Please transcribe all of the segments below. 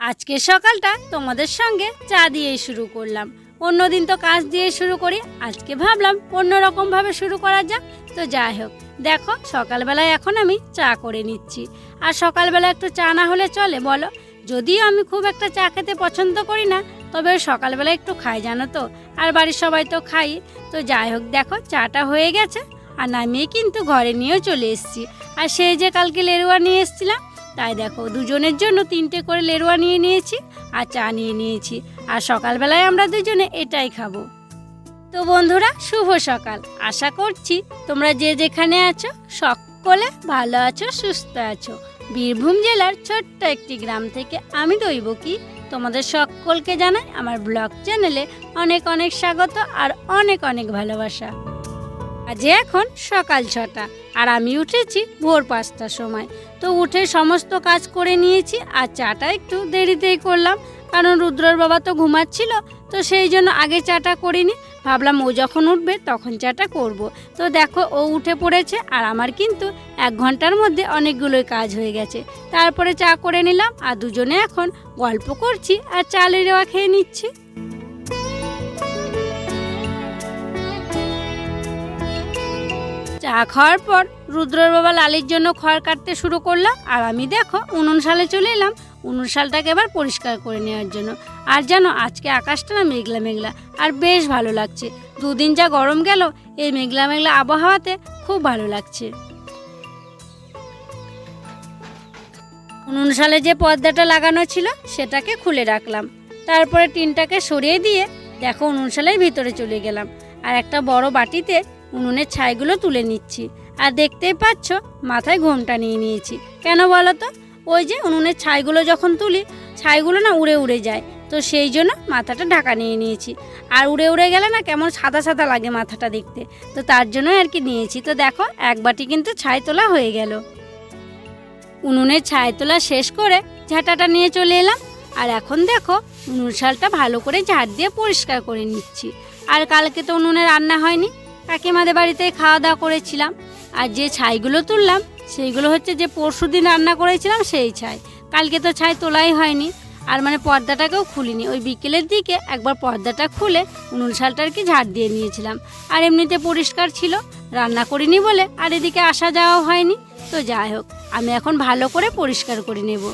আজকের সকালটা তোমাদের সঙ্গে চা দিয়েই শুরু করলাম। অন্যদিন তো কাজ দিয়ে শুরু করি। আজকে ভাবলাম অন্যরকমভাবে শুরু করা যাক। তো যাই হোক, দেখো সকালবেলায় এখন আমি চা করে নিচ্ছি। আর সকালবেলা একটু চা না হলে চলে, বলো? যদিও আমি খুব একটা চা খেতে পছন্দ করি না, তবে সকালবেলা একটু খাই, জানো তো? আর বাড়ির সবাই তো খাই। তো যাই হোক, দেখো চাটা হয়ে গেছে। আর নামিয়ে কিন্তু ঘরে নিয়েও চলে এসেছি। আর সেই যে কালকে লেরুয়া নিয়ে এসেছিলাম তাই দেখো, দুজনের জন্য তিনটে করে লেরুয়া নিয়ে নিয়েছি আর চা নিয়ে নিয়েছি। আর সকালবেলায় আমরা দুজনে এটাই খাব। তো বন্ধুরা, শুভ সকাল। আশা করছি তোমরা যে যেখানে আছো, সকলে ভালো আছো, সুস্থ আছো। বীরভূম জেলার ছোট্ট একটি গ্রাম থেকে আমি দৈব কি তোমাদের সকলকে জানাই আমার ব্লগ চ্যানেলে অনেক অনেক স্বাগত আর অনেক অনেক ভালোবাসা। আজ এখন সকাল ছটা আর আমি উঠেছি ভোর পাঁচটার সময়। তো উঠে সমস্ত কাজ করে নিয়েছি আর চাটা একটু দেরিতেই করলাম। কারণ রুদ্রর বাবা তো ঘুমাচ্ছিল, তো সেই জন্য আগে চাটা করিনি। ভাবলাম ও যখন উঠবে তখন চাটা করব। তো দেখো ও উঠে পড়েছে আর আমার কিন্তু এক ঘণ্টার মধ্যে অনেকগুলোই কাজ হয়ে গেছে। তারপরে চা করে নিলাম আর দুজনে এখন গল্প করছি আর চালের রেওয়া খেয়ে নিচ্ছি। চা খাওয়ার পর রুদ্রর বাবা লালির জন্য খড় কাটতে শুরু করলাম আর আমি দেখো, উনুন সালে চলে এলাম। উনুন শালটাকে এবার পরিষ্কার করে নেওয়ার জন্য। আর জানো, আজকে আকাশটা না মেঘলা মেঘলা, আর বেশ ভালো লাগছে। দুদিন যা গরম গেল, এই মেঘলা মেঘলা আবহাওয়াতে খুব ভালো লাগছে। উনুন শালে যে পর্দাটা লাগানো ছিল, সেটাকে খুলে রাখলাম। তারপরে টিনটাকে সরিয়ে দিয়ে, দেখো, উনুন শালের ভিতরে চলে গেলাম। আর একটা বড় বাটিতে উনুনের ছাইগুলো তুলে নিচ্ছি। আর দেখতেই পাচ্ছ, মাথায় ঘোমটা নিয়ে নিয়েছি। কেন বলো তো? ওই যে উনুনের ছাইগুলো যখন তুলি, ছাইগুলো না উড়ে উড়ে যায়। তো সেই জন্য মাথাটা ঢাকা নিয়ে নিয়েছি। আর উড়ে উড়ে গেলে না কেমন সাদা সাদা লাগে মাথাটা দেখতে। তো তার জন্য আর কি নিয়েছি। তো দেখো, এক বাটি কিন্তু ছাই তোলা হয়ে গেল। উনুনের ছাই তোলা শেষ করে ঝাঁটাটা নিয়ে চলে এলাম। আর এখন দেখো, উনুন শালটা ভালো করে ঝাড় দিয়ে পরিষ্কার করে নিচ্ছি। আর কালকে তো উনুনে রান্না হয়নি। কাকিমাদের বাড়িতে খাওয়া দাওয়া করেছিলাম। আর যে ছাইগুলো তুললাম, সেইগুলো হচ্ছে যে পরশু দিন রান্না করেছিলাম, সেই ছাই। কালকে তো ছাই তোলাই হয়নি, আর মানে পর্দাটাকেও খুলিনি। ওই বিকেলের দিকে একবার পর্দাটা খুলে উনুন শালটা আর কি ঝাড় দিয়ে নিয়েছিলাম। আর এমনিতে পরিষ্কার ছিল, রান্না করিনি বলে আর এদিকে আসা যাওয়াও হয়নি। তো যাই হোক, আমি এখন ভালো করে পরিষ্কার করে নেব।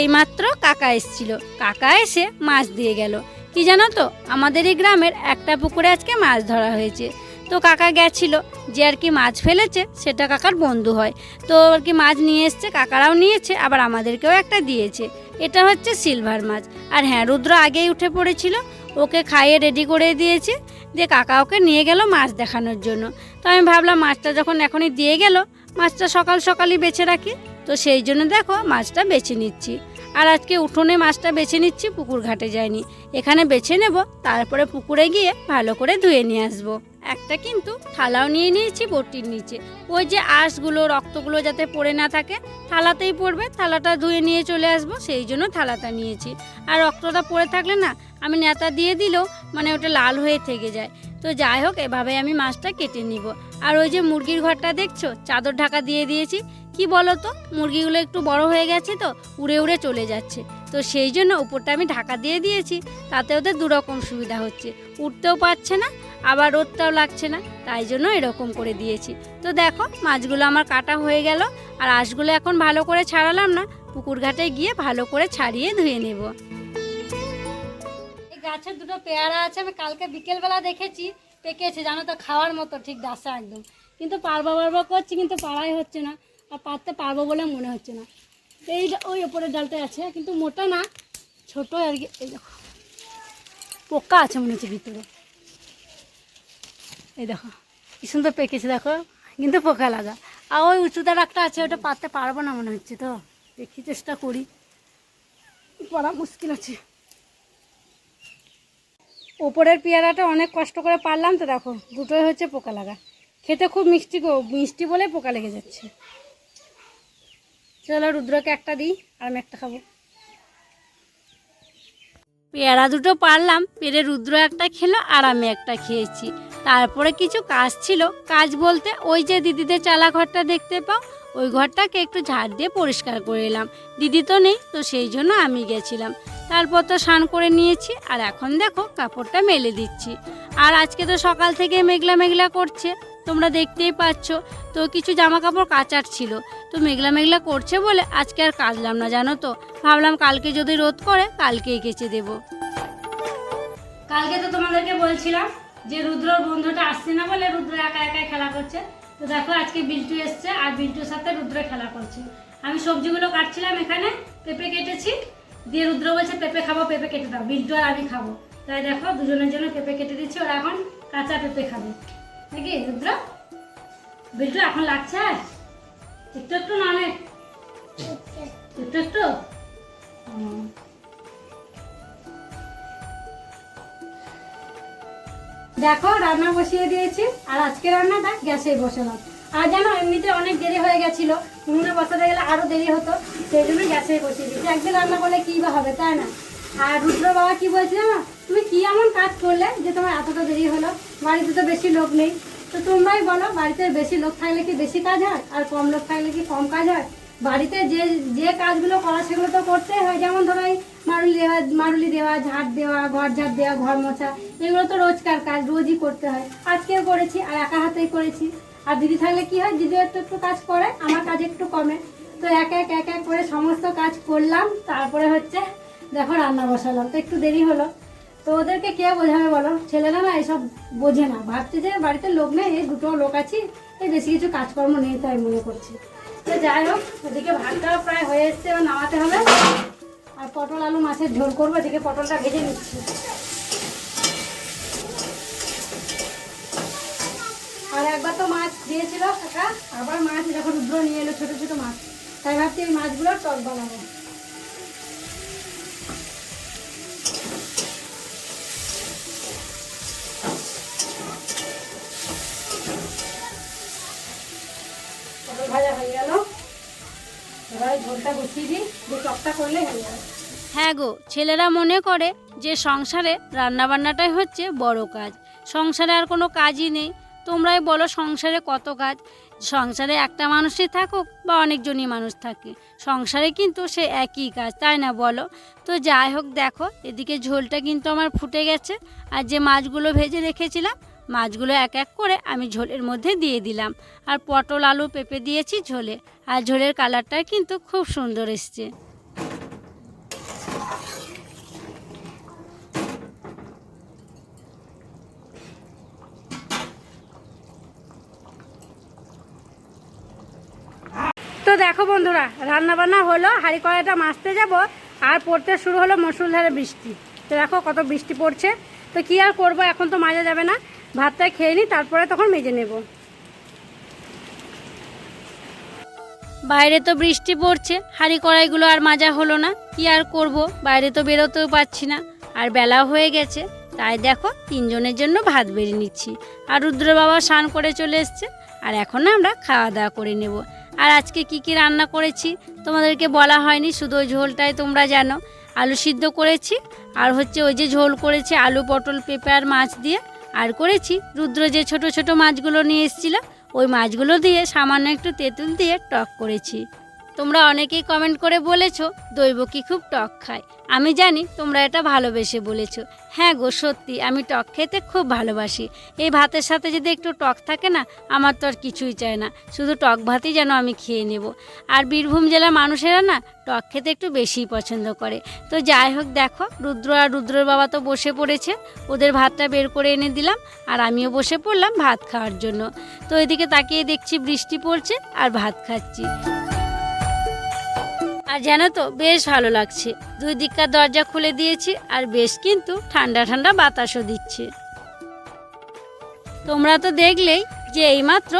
এইমাত্র কাকা এসছিল। কাকা এসে মাছ দিয়ে গেল। কি জানো তো? আমাদের এই গ্রামের একটা পুকুরে আজকে মাছ ধরা হয়েছে। তো কাকা গেছিল যে আর কি মাছ ফেলেছে, সেটা কাকার বন্ধু হয়। তো আর কি মাছ নিয়ে এসছে, কাকারাও নিয়েছে, আবার আমাদেরকেও একটা দিয়েছে। এটা হচ্ছে সিলভার মাছ। আর হ্যাঁ রুদ্র আগেই উঠে পড়েছিল, ওকে খাইয়ে রেডি করে দিয়েছে। দিয়ে কাকা ওকে নিয়ে গেল মাছ দেখানোর জন্য। তো আমি ভাবলাম মাছটা যখন এখনই দিয়ে গেল, মাছটা সকাল সকালই বেছে রাখি। তো সেই জন্য দেখো, মাছটা বেছে নিচ্ছি। আর আজকে উঠোনে মাছটা বেছে নিচ্ছি, পুকুর ঘাটে যায়নি। এখানে বেছে নেব, তারপরে পুকুরে গিয়ে ভালো করে ধুয়ে নিয়ে আসব। একটা কিন্তু থালাও নিয়ে নিয়েছি বটির নিচে। ওই যে আঁশগুলো, রক্তগুলো যাতে পড়ে না থাকে, থালাতেই পড়বে। থালাটা ধুয়ে নিয়ে চলে আসব, সেই জন্য থালাটা নিয়েছি। আর রক্তটা পড়ে থাকলে না, আমি নেতা দিয়ে দিলেও মানে ওটা লাল হয়ে থেকে যায়। তো যাই হোক, এভাবে আমি মাছটা কেটে নিব। আর ওই যে মুরগির ঘরটা দেখছ, চাদর ঢাকা দিয়ে দিয়েছি। কি বলো তো মুরগিগুলো একটু বড় হয়ে গেছে তো, উড়ে উড়ে চলে যাচ্ছে। তো সেই জন্য উপরটা আমি ঢাকা দিয়ে দিয়েছি, তাতে ওদের দুরকম সুবিধা হচ্ছে। উঠতেও পারছে না, আবার রোদটাও লাগছে না, তাই জন্য এরকম করে দিয়েছি। তো দেখো, মাছগুলো আমার কাটা হয়ে গেল, আর আঁশগুলো এখন ভালো করে ছাড়ালাম না পুকুর ঘাটে গিয়ে ভালো করে ছাড়িয়ে ধুয়ে নেব। এই গাছের দুটো পেয়ারা আছে, আমি কালকে বিকেলবেলা দেখেছি, পেকেছে, জানো তো, খাওয়ার মতো, ঠিক দাসা একদম। কিন্তু পারব পারব করছি, কিন্তু পাড়াই হচ্ছে না। আর পারতে পারব বলে মনে হচ্ছে না। এই ওই ওপরের ডালটা আছে, কিন্তু মোটা না, ছোট আর কি, এই দেখো। পোকা আছে মনে হচ্ছে ভিতরে। এই দেখো, কি সুন্দর পেকেছে দেখো, কিন্তু পোকা লাগা। আর ওই উঁচুদার একটা আছে, ওটা পারতে পারব না মনে হচ্ছে তো। দেখি চেষ্টা করি। পড়া মুশকিল আছে। ওপরের পেয়ারাটা অনেক কষ্ট করে পারলাম তো দেখো, দুটোই হচ্ছে পোকা লাগা। খেতে খুব মিষ্টি গো, মিষ্টি বলে পোকা লেগে যাচ্ছে। চলো রুদ্রকে একটা দিই, আর আমি একটা খাব। পেয়ারা দুটো পারলাম, পেরে রুদ্র একটা খেলো আর আমি একটা খেয়েছি। তারপরে কিছু কাজ ছিল। কাজ বলতে ওই যে দিদিদের চালা ঘরটা দেখতে পাও, ওই ঘরটাকে একটু ঝাড় দিয়ে পরিষ্কার করে এলাম। দিদি তো নেই, তো সেই জন্য আমি গেছিলাম। তারপর তো স্নান করে নিয়েছি, আর এখন দেখো কাপড়টা মেলে দিচ্ছি। আর আজকে তো সকাল থেকে মেঘলা মেঘলা করছে। তোমরা দেখতেই পাচ্ছ, তো কিছু জামা কাপড় কাচার ছিল। তো মেঘলা মেঘলা করছে বলে আজকে আর কাচলাম না, জানো তো? ভাবলাম কালকে যদি রোদ করে, কালকেই কেচে দেবো। কালকে তো তোমাদেরকে বলছিলাম যে রুদ্রর বন্ধুটা আসছে না বলে রুদ্র একা একাই খেলা করছে। তো দেখো আজকে বিল্টু এসছে আর বিল্টুর সাথে রুদ্র খেলা করছে। আমি সবজিগুলো কাটছিলাম এখানে, পেঁপে কেটেছি। দিয়ে রুদ্র বলছে, পেঁপে খাব, পেঁপে কেটে দাও। বিল্টু আর আমি খাব। তাই দেখো, দুজনের জন্য পেঁপে কেটে দিচ্ছি, ওরা এখন কাঁচা পেঁপে খাবে। নাকি রুদ্র বিল্টু এখন লাগছে? একটু একটু না অনেক একটু? একটু দেখো, রান্না বসিয়ে দিয়েছি, আর আজকে রান্নাটা গ্যাসে বসালাম। আর জানো, এমনিতে অনেক দেরি হয়ে গেছিল, উনুনে বসাতে গেলে আরও দেরি হতো, সেই জন্য গ্যাসে বসিয়ে দিয়েছি। একদিন রান্না করলে কি বা হবে, তাই না? আর রুদ্র বাবা কি বলছিল না তুমি কি এমন কাজ করলে যে তোমার এতটা দেরি হলো? বাড়িতে তো বেশি লোক নেই। তো তোমরাই বলো, বাড়িতে বেশি লোক থাকলে কি বেশি কাজ হয়? আর কম লোক থাকলে কি কম কাজ হয়? বাড়িতে যে যে কাজগুলো করা সেগুলো তো করতেই হয়। যেমন ধরো এই মারুলি দেওয়া মারুলি দেওয়া ঝাড় দেওয়া ঘর ঝাড় দেওয়া, ঘর মোছা, এগুলো তো রোজকার কাজ, রোজই করতে হয়। আজকেও করেছি আর একা হাতেই করেছি। আর দিদি থাকলে কি হয়? দিদি একটু একটু কাজ করে, আমার কাজ একটু কমে। তো এক এক এক এক করে সমস্ত কাজ করলাম। তারপরে হচ্ছে, দেখো রান্না বসালাম। তো একটু দেরি হলো। তো ওদেরকে কে বোঝাবে বলো? ছেলেরা না এসব বোঝে না। ভাবছে যে বাড়িতে লোক নেই, এই দুটো লোক আছি, এই বেশি কিছু কাজকর্ম নেই তাই মনে করছি। তো যাই হোক ওদিকে ভাতটাও প্রায় হয়ে এসছে, এবার নামাতে হবে। আর পটল, আলু, মাছের ঝোল করব, এদিকে পটলটা ভেজে নিচ্ছি। আর একবার তো মাছ দিয়েছিল কাকা, আবার মাছ যখন রুদ্র নিয়ে এলো ছোটো ছোটো মাছ, তাই ভাবছি এই মাছগুলো টক বানাবো। হ্যাঁ গো, ছেলেরা মনে করে যে সংসারে রান্নাবান্নাটাই হচ্ছে বড় কাজ। সংসারে আর কোনো কাজই নেই। তোমরাই বলো সংসারে কত কাজ? সংসারে একটা মানুষই থাকুক বা অনেকজনই মানুষ থাকে। সংসারে কিন্তু সে একই কাজ, তাই না বলো? তো যাই হোক, দেখো, এদিকে ঝোলটা কিন্তু আমার ফুটে গেছে। আর যে মাছগুলো ভেজে রেখেছিলাম মাছগুলো এক এক করে আমি ঝোলের মধ্যে দিয়ে দিলাম। আর পটল, আলু পেঁপে দিয়েছি ঝোলে। আর ঝোলের কালারটা কিন্তু খুব সুন্দর এসছে। তো দেখো বন্ধুরা রান্না বান্না হলো, হাঁড়ি কড়াইটা মাছতে যাব, আর পড়তে শুরু হলো মুসুলধারে বৃষ্টি। তো দেখো কত বৃষ্টি পড়ছে। তো কি আর করব, এখন তো মাজা যাবে না। ভাতটা খেয়ে নিই তারপরে তখন মেজে নেব। বাইরে তো বৃষ্টি পড়ছে, হাঁড়ি কড়াইগুলো আর মাজা হলো না। কি আর করব? বাইরে তো বেরোতেও পারছি না। আর বেলাও হয়ে গেছে। তাই দেখো, তিনজনের জন্য ভাত বেড়ে নিচ্ছি। আর রুদ্র বাবা স্নান করে চলে এসছে। আর এখন আমরা খাওয়া দাওয়া করে নেব। আর আজকে কি কি রান্না করেছি, তোমাদেরকে বলা হয়নি, শুধু ওই ঝোলটাই তোমরা জানো। আলু সিদ্ধ করেছি, আর হচ্ছে ওই যে ঝোল করেছি, আলু পটল, পেঁপে আর মাছ দিয়ে। আর করেছি। রুদ্র যে ছোট ছোট মাছগুলো নিয়ে এসেছিল, ওই মাছগুলো দিয়ে সামান্য একটু তেঁতুল দিয়ে টক করেছি। তোমরা অনেকেই কমেন্ট করে বলেছ, দৈব কি খুব টক খায়। আমি জানি তোমরা এটা ভালোবেসে বলেছ। হ্যাঁ গো, সত্যি, আমি টক খেতে খুব ভালোবাসি। এই ভাতের সাথে যদি একটু টক থাকে না, আমার তো আর কিছুই চায় না। শুধু টক ভাতই যেন আমি খেয়ে নেব। আর বীরভূম জেলার মানুষেরা না, টক খেতে একটু বেশিই পছন্দ করে। তো যাই হোক, দেখো, রুদ্র আর রুদ্রর বাবা তো বসে পড়েছে। ওদের ভাতটা বের করে এনে দিলাম, আর আমিও বসে পড়লাম ভাত খাওয়ার জন্য। তো এদিকে তাকিয়ে দেখছি বৃষ্টি পড়ছে, আর ভাত খাচ্ছি। আর জানো তো বেশ ভালো লাগছে। দুই দিককার দরজা খুলে দিয়েছি আর বেশ কিন্তু ঠান্ডা ঠান্ডা বাতাসও দিচ্ছে। তোমরা তো দেখলেই যে এইমাত্র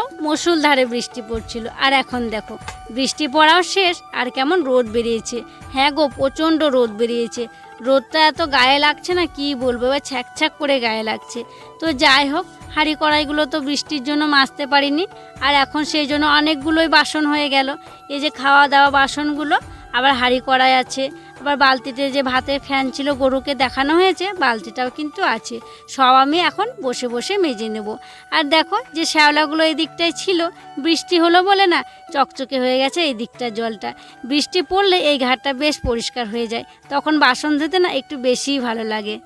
ধারে বৃষ্টি পড়ছিল। আর এখন দেখো, বৃষ্টি পড়াও শেষ আর কেমন রোদ বেরিয়েছে। হ্যাঁ গো, প্রচণ্ড রোদ বেরিয়েছে। রোদটা এত গায়ে লাগছে না কি বলব, এবার ছ্যাক করে গায়ে লাগছে। তো যাই হোক, হাঁড়ি কড়াইগুলো তো বৃষ্টির জন্য মাজতে পারিনি। আর এখন সেই জন্য অনেকগুলোই বাসন হয়ে গেল। এই যে খাওয়া দাওয়া বাসনগুলো আবার হাঁড়ি কড়াই আছে, আবার বালতিতে যে ভাতের ফ্যান ছিল গরুকে দেখানো হয়েছে, বালতিটাও কিন্তু আছে। সব আমি এখন বসে বসে মেজে নেব। আর দেখো যে শ্যাওলাগুলো এই দিকটায় ছিল, বৃষ্টি হলো বলে না, চকচকে হয়ে গেছে এই দিকটার জলটা। বৃষ্টি পড়লে এই ঘাটটা বেশ পরিষ্কার হয়ে যায়, তখন বাসন ধুতে না একটু বেশিই ভালো লাগে।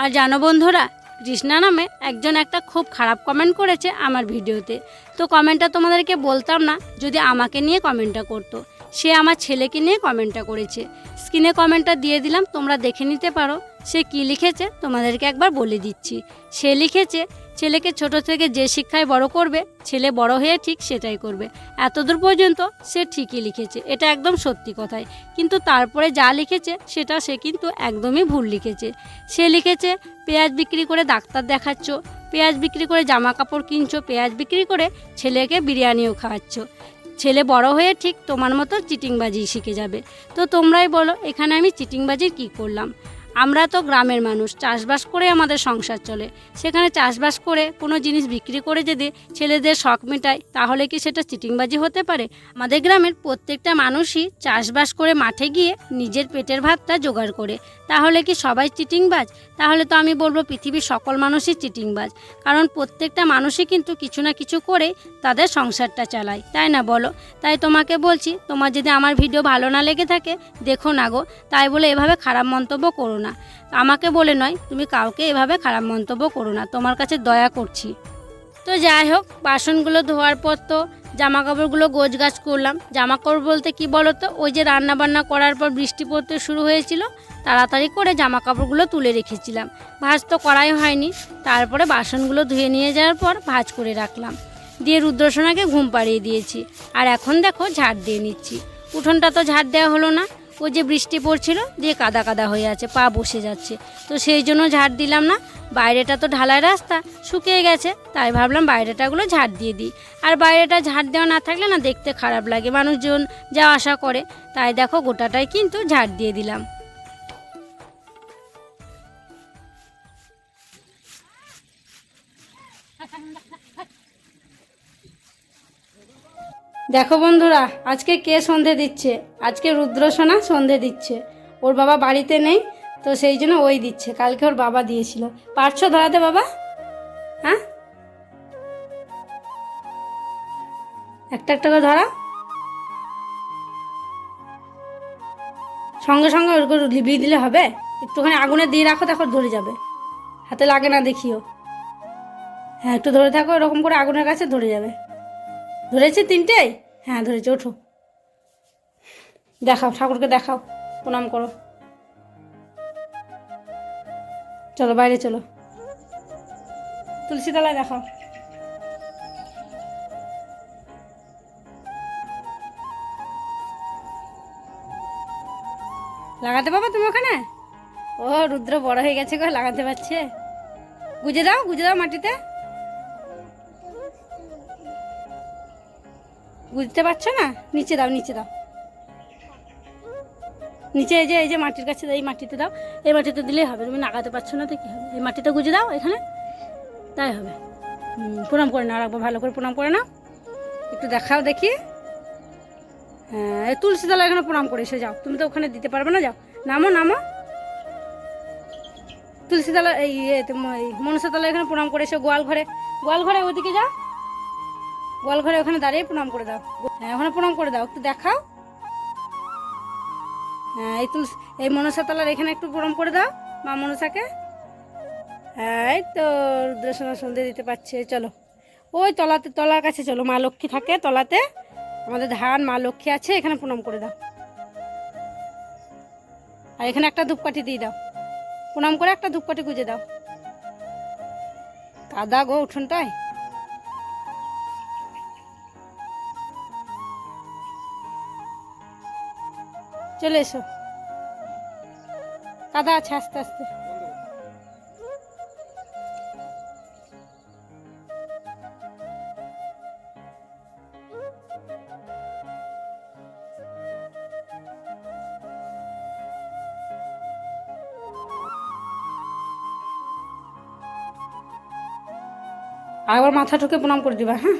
আর জানো বন্ধুরা, কৃষ্ণা নামে একজন একটা খুব খারাপ কমেন্ট করেছে আমার ভিডিওতে। তো কমেন্টটা তোমাদেরকে বলতাম না, যদি আমাকে নিয়ে কমেন্টটা করতো। সে আমার ছেলেকে নিয়ে কমেন্টটা করেছে। স্ক্রিনে কমেন্টটা দিয়ে দিলাম, তোমরা দেখে নিতে পারো, সে কি লিখেছে তোমাদেরকে একবার বলে দিচ্ছি। সে লিখেছে, ছেলেকে ছোট থেকে যে শিক্ষায় বড় করবে, ছেলে বড় হয়ে ঠিক সেটাই করবে। এতদূর পর্যন্ত সে ঠিকই লিখেছে, এটা একদম সত্যি কথাই। কিন্তু তারপরে যা লিখেছে, সেটা সে কিন্তু একদমই ভুল লিখেছে। সে লিখেছে, পেঁয়াজ বিক্রি করে ডাক্তার দেখাচ্ছ, পেঁয়াজ বিক্রি করে জামা কাপড় কিনছো, পেঁয়াজ বিক্রি করে ছেলেকে বিরিয়ানিও খাওয়াচ্ছ। ছেলে বড় হয়ে ঠিক তোমার মতো চিটিংবাজি শিখে যাবে। তো তোমরাই বলো, এখানে আমি চিটিংবাজির কি করলাম? আমরা তো গ্রামের মানুষ, চাষবাস করে আমাদের সংসার চলে। সেখানে চাষবাস করে কোনো জিনিস বিক্রি করে যদি ছেলেদের শখ মেটায়, তাহলে কি সেটা চিটিংবাজি হতে পারে? আমাদের গ্রামের প্রত্যেকটা মানুষই চাষবাস করে মাঠে গিয়ে নিজের পেটের ভাতটা জোগাড় করে। তাহলে কি সবাই চিটিংবাজ? তাহলে তো আমি বলব পৃথিবীর সকল মানুষই চিটিংবাজ। কারণ প্রত্যেকটা মানুষই কিন্তু কিছু না কিছু করে তাদের সংসারটা চালায়, তাই না বলো? তাই তোমাকে বলছি, তোমার যদি আমার ভিডিও ভালো না লেগে থাকে, দেখো না গো। তাই বলে এভাবে খারাপ মন্তব্য করো না। আমাকে বলে নয়, তুমি কাউকে এভাবে খারাপ মন্তব্য করো না, তোমার কাছে দয়া করছি। তো যাই হোক, বাসনগুলো ধোয়ার পর তো জামা কাপড়গুলো গোছ গাছ করলাম। জামা কাপড় বলতে কি বলো তো ওই যে রান্না বান্না করার পর বৃষ্টি পড়তে শুরু হয়েছিল, তাড়াতাড়ি করে জামা কাপড়গুলো তুলে রেখেছিলাম। ভাজ তো করাই হয়নি, তারপরে বাসনগুলো ধুয়ে নিয়ে যাওয়ার পর ভাজ করে রাখলাম। দিয়ে রুদ্রসোনাকে ঘুম পাড়িয়ে দিয়েছি। আর এখন দেখো, ঝাড় দিয়ে নিচ্ছি। উঠোনটা তো ঝাড় দেওয়া হলো না ওই যে বৃষ্টি পড়ছিল, দিয়ে কাদা কাদা হয়ে আছে, পা বসে যাচ্ছে। তো সেই জন্য ঝাড় দিলাম না, বাইরেটা তো ঢালাই রাস্তা, শুকিয়ে গেছে, তাই ভাবলাম বাইরেটাগুলো ঝাড় দিয়ে দিই। আর বাইরেটা ঝাড় দেওয়া না থাকলে না দেখতে খারাপ লাগে, মানুষজন যা আশা করে, তাই দেখো গোটাটাই কিন্তু ঝাড় দিয়ে দিলাম। দেখো বন্ধুরা, আজকে কে সন্ধে দিচ্ছে? আজকে রুদ্রসোনা সন্ধে দিচ্ছে। ওর বাবা বাড়িতে নেই, তো সেই জন্য ওই দিচ্ছে। কালকে ওর বাবা দিয়েছিল। পারছ ধরাতে বাবা? হ্যাঁ? একটা একটা করে ধরা। সঙ্গে সঙ্গে ওর লিবিয়ে দিলে হবে। একটুখানি আগুনে দিয়ে রাখো তখন ধরে যাবে। হাতে লাগে না দেখিও। হ্যাঁ একটু ধরে থাকো এরকম করে আগুনের কাছে ধরে যাবে। ধরেছে তিনটেই? হ্যাঁ ধরেছে, ওঠো। দেখাও, ঠাকুরকে দেখাও, প্রণাম করো। চলো, বাইরে চলো। তুলসী তলায় দেখাও। লাগাতে পারবে তুমি ওখানে? ও, রুদ্র বড় হয়ে গেছে গো, লাগাতে পারছে। গুজে দাও গুজে দাও মাটিতে। বুঝতে পারছ না? নিচে দাও নিচে দাও। নিচে এই যে এই যে মাটির কাছে এই মাটিতে দাও। এই মাটিতে দিলেই হবে, তুমি নাগাতে পারছ না তো কী হবে? এই মাটিতে গুজে দাও এখানে, তাই হবে। প্রণাম করে নাও, রাখব, ভালো করে প্রণাম করে নাও। একটু দেখাও দেখি। হ্যাঁ তুলসী তলা এখানে প্রণাম করে এসে যাও। তুমি তো ওখানে দিতে পারবে না, যাও। নামো নামো। তুলসী তলা এই মনসা তলা এখানে প্রণাম করে এসে গোয়াল ঘরে। গোয়াল ঘরে ওদিকে যাও। গোয়াল ঘরে ওখানে দাঁড়িয়ে প্রণাম করে দাও। হ্যাঁ ওখানে প্রণাম করে দাও, একটু দেখাও। হ্যাঁ এই তুলসী, এই মনসা তলার এখানে একটু প্রণাম করে দাও, মা মনসাকে। হ্যাঁ এই তো রুদ্রসোনা সন্ধে দিতে পারছে, চলো। ওই তলাতে, তলার কাছে চলো, মা লক্ষ্মী থাকে তলাতে। আমাদের ধান, মা লক্ষ্মী আছে, এখানে প্রণাম করে দাও। আর এখানে একটা ধূপকাঠি দিয়ে দাও। প্রণাম করে একটা ধূপকাঠি গুজে দাও। কাদা গো উঠোনটায়। চলে এসো। কাদা আছে আস্তে আস্তে। আর একবার মাথা ঠুকে প্রণাম করে দিবা হ্যাঁ?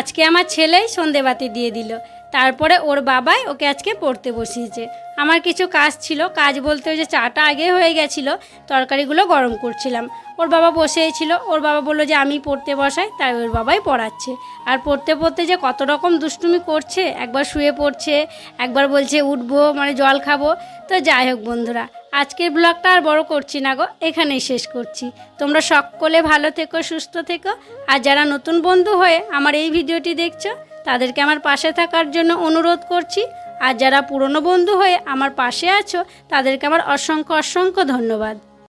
আজকে আমার ছেলেই সন্ধেবাতি দিয়ে দিল। তারপরে ওর বাবাই ওকে আজকে পড়তে বসিয়েছে। আমার কিছু কাজ ছিল, কাজ বলতে ওই যে চাটা আগে হয়ে গেছিল, তরকারিগুলো গরম করছিলাম। ওর বাবা বসেই ছিল ওর বাবা বলল যে আমি পড়তে বসাই, তাই ওর বাবাই পড়াচ্ছে। আর পড়তে পড়তে যে কত রকম দুষ্টুমি করছে, একবার শুয়ে পড়ছে, একবার বলছে উঠবো মানে জল খাব। তো যাই হোক বন্ধুরা আজকের ব্লগটা আর বড় করছি না গো, এখানেই শেষ করছি। তোমরা সকলে ভালো থেকো, সুস্থ থেকো, আর যারা নতুন বন্ধু হয়ে আমার এই ভিডিওটি দেখছ, তাদেরকে আমার পাশে থাকার জন্য অনুরোধ করছি। আর যারা পুরনো বন্ধু হয়ে আমার পাশে আছো, তাদেরকে আমার অসংখ্য অসংখ্য ধন্যবাদ।